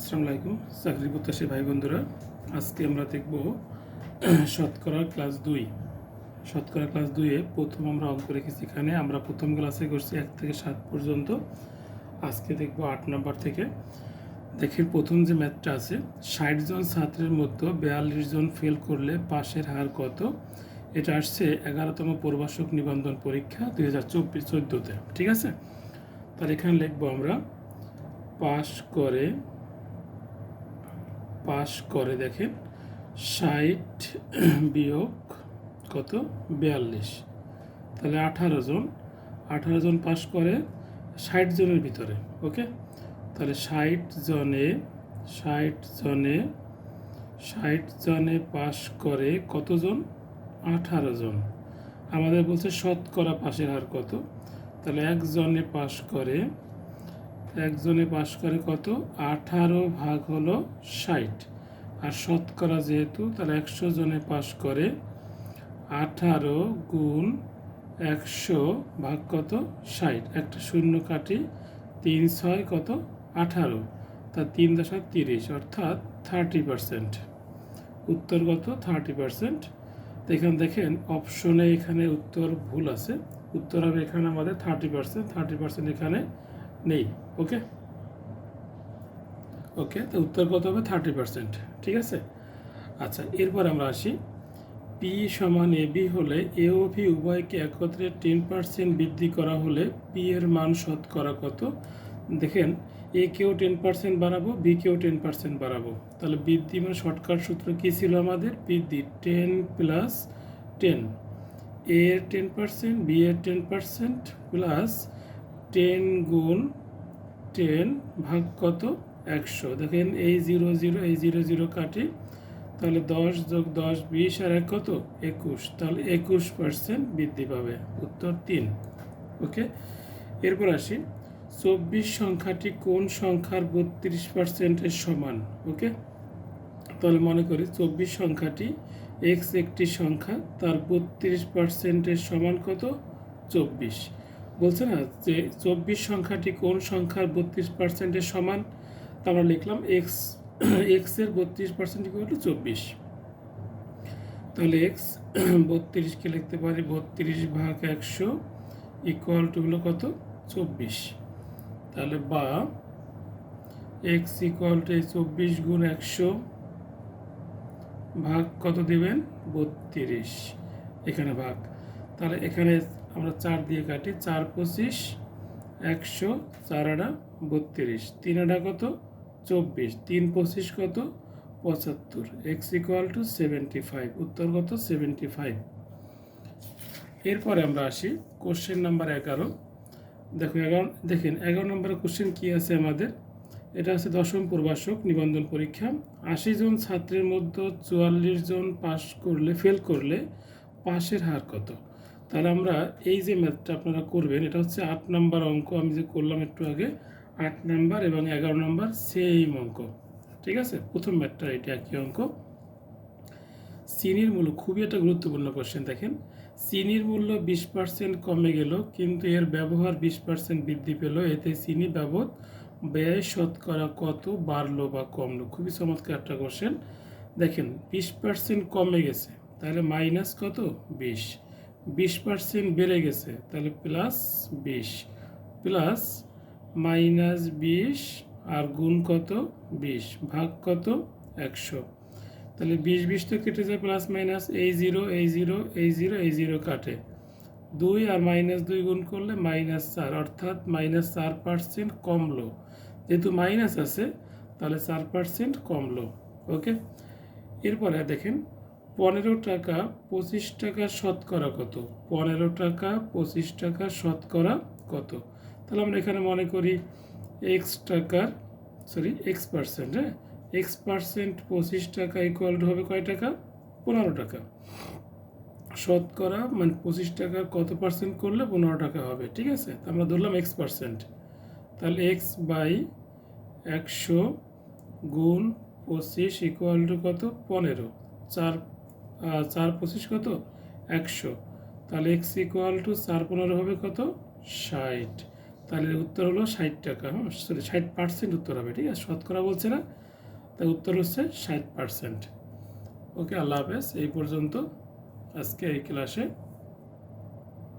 আসসালামু আলাইকুম, চাকরি প্রত্যাশী ভাই বন্ধুরা। আজকে আমরা দেখব শতকরা ক্লাস দুই। শতকরা ক্লাস দুইয়ে প্রথম আমরা অঙ্ক রেখেছি এখানে। আমরা প্রথম ক্লাসে করছি এক থেকে সাত পর্যন্ত। আজকে দেখব আট নাম্বার থেকে। দেখি প্রথম যে ম্যাথটা আছে, ষাট জন ছাত্রের মধ্যে বিয়াল্লিশ জন ফেল করলে পাশের হার কত? এটা আসছে এগারোতম প্রবাসক নিবন্ধন পরীক্ষা দুই হাজার চব্বিশ চোদ্দোতে, ঠিক আছে? তাহলে এখানে লিখব আমরা, পাশ করে পাশ করে দেখেন, ষাট বিয়োগ কত? বিয়াল্লিশ। তাহলে আঠারো জন। আঠারো জন পাশ করে ষাট জনের ভিতরে, ওকে? তাহলে ষাট জনে ষাট জনে ষাট জনে পাশ করে কতজন আঠারো জন। আমাদের বলছে শতকরা পাশের হার কত? তাহলে একজনে পাশ করে একজনে পাশ করে কত? আঠারো ভাগ হলো ষাট। আর শতকরা যেহেতু, তাহলে একশো জনে পাশ করে আঠারো গুণ একশো ভাগ কত? ষাট। একটা শূন্য কাটি তিন ছয় কত? আঠারো। তা তিন দশক তিরিশ, অর্থাৎ থার্টি পারসেন্ট উত্তর কত? থার্টি পারসেন্ট এখানে দেখেন অপশনে এখানে উত্তর ভুল আছে। উত্তর হবে এখানে আমাদের থার্টি পারসেন্ট থার্টি পারসেন্ট এখানে নেই ওকে ওকে তো উত্তর কত হবে? থার্টি পারসেন্ট ঠিক আছে? আচ্ছা এরপর আমরা আসি। পি সমান এ বি হলে এ ও ভি উভয়কে একত্রে টেন পার্সেন্ট বৃদ্ধি করা হলে পি এর মান শতকরা কত? দেখেন এ কেও টেন পার্সেন্ট বাড়াবো বি কেও টেন পার্সেন্ট বাড়াবো। তাহলে বৃদ্ধি মানে শর্টকাট সূত্র কী ছিল আমাদের? বৃদ্ধি টেন প্লাস টেন এ এর টেন পার্সেন্ট বি এর টেন পার্সেন্ট প্লাস টেন গুণ টেন ভাগ কত? একশো। দেখেন এই জিরো জিরো, এই জিরো জিরো কাটি, তাহলে দশ যোগ দশ, বিশ আর এক কত? একুশ। তাহলে একুশ পার্সেন্ট বৃদ্ধি পাবে। উত্তর তিন। ওকে? এরপর আসি। চব্বিশ সংখ্যাটি কোন সংখ্যার বত্রিশ পার্সেন্টের সমান? ওকে? তাহলে মনে করি চব্বিশ সংখ্যাটি এক্স একটি সংখ্যা, তার বত্রিশ পার্সেন্টের সমান কত? চব্বিশ। বলছে না যে চব্বিশ সংখ্যাটি কোন সংখ্যার বত্রিশ পার্সেন্টের সমান? তা আমরা লিখলাম এক্স এক্সের বত্রিশ পার্সেন্ট টু চব্বিশ। তাহলে এক্স বত্রিশকে লিখতে পারি, বত্রিশ ভাগ একশো ইকুয়াল টু হলো কত? চব্বিশ। তাহলে বা এক্স ইকুয়াল টু চব্বিশ গুণ একশো ভাগ কত দেবেন? বত্রিশ। এখানে ভাগ। তাহলে এখানে আমরা চার দিয়ে কাটি, চার পঁচিশ, একশো, চার আড়া বত্রিশ। তিন আড়া কত? চব্বিশ। তিন পঁচিশ কত? পঁচাত্তর। X equal to seventy five. উত্তর কত? Seventy five. এরপরে আমরা আসি কোশ্চেন নাম্বার এগারো। দেখো, এগারো, দেখেন, এগারো নম্বরের কোশ্চেন কী আছে আমাদের? এটা হচ্ছে দশম প্রবাসক নিবন্ধন পরীক্ষা। আশি জন ছাত্রের মধ্যে চুয়াল্লিশ জন পাস করলে ফেল করলে পাশের হার কত? তাহলে আমরা এই যে ম্যাথটা আপনারা করবেন এটা হচ্ছে আট নাম্বার অঙ্ক আমি যে করলাম একটু আগে আট নাম্বার এবং এগারো নাম্বার সেম অঙ্ক। ঠিক আছে? প্রথম ম্যাথটা এটা একই অঙ্ক। চিনির মূল্য খুবই একটা গুরুত্বপূর্ণ কোশ্চেন দেখেন। চিনির মূল্য বিশ পার্সেন্ট কমে গেল কিন্তু এর ব্যবহার বিশ পার্সেন্ট বৃদ্ধি পেল এতে চিনি বাবদ ব্যয় শতকরা কত বাড়লো বা কমলো? খুবই চমৎকার একটা কোশ্চেন দেখেন বিশ পার্সেন্ট কমে গেছে তাহলে মাইনাস কত? বিশ। বিশ পার্সেন্ট বেড়ে গেছে, তাহলে প্লাস বিশ প্লাস মাইনাস বিশ আর গুণ কত বিশ, ভাগ কত একশো। তাহলে বিশ বিশ তো কেটে যায় প্লাস মাইনাস এই জিরো এই জিরো এই জিরো এই জিরো কাটে। দুই আর মাইনাস দুই গুণ করলে মাইনাস চার, অর্থাৎ মাইনাস চার পার্সেন্ট কমলো। যেহেতু মাইনাস আছে, তাহলে চার পার্সেন্ট কমলো ওকে এরপরে দেখেন পনেরো টাকা পঁচিশ টাকা শতকরা কত? পনেরো টাকা পঁচিশ টাকা শতকরা কত? তাহলে আমরা এখানে মনে করি এক্স টাকার সরি এক্স পার্সেন্ট হ্যাঁ? এক্স পার্সেন্ট পঁচিশ টাকা ইকুয়াল হবে কয় টাকা? পনেরো টাকা। শতকরা মানে পঁচিশ টাকা কত পার্সেন্ট করলে পনেরো টাকা হবে, ঠিক আছে? তো আমরা ধরলাম এক্স পার্সেন্ট তাহলে এক্স বাই একশো গুণ পঁচিশ ইকুয়াল টু কত? পনেরো। চার চার পঁচিশ কত? একশো। তাহলে এক্স ইকুয়াল টু চার পনেরো হবে কত? ষাট। তাহলে উত্তর হলো ষাট টাকা হ্যাঁ সরি ষাট পার্সেন্ট উত্তর হবে, ঠিক আছে? শতকরা বলছে না? তাই উত্তর হচ্ছে ষাট পার্সেন্ট ওকে আল্লাহ হাফেজ, এই পর্যন্ত আজকে এই ক্লাসে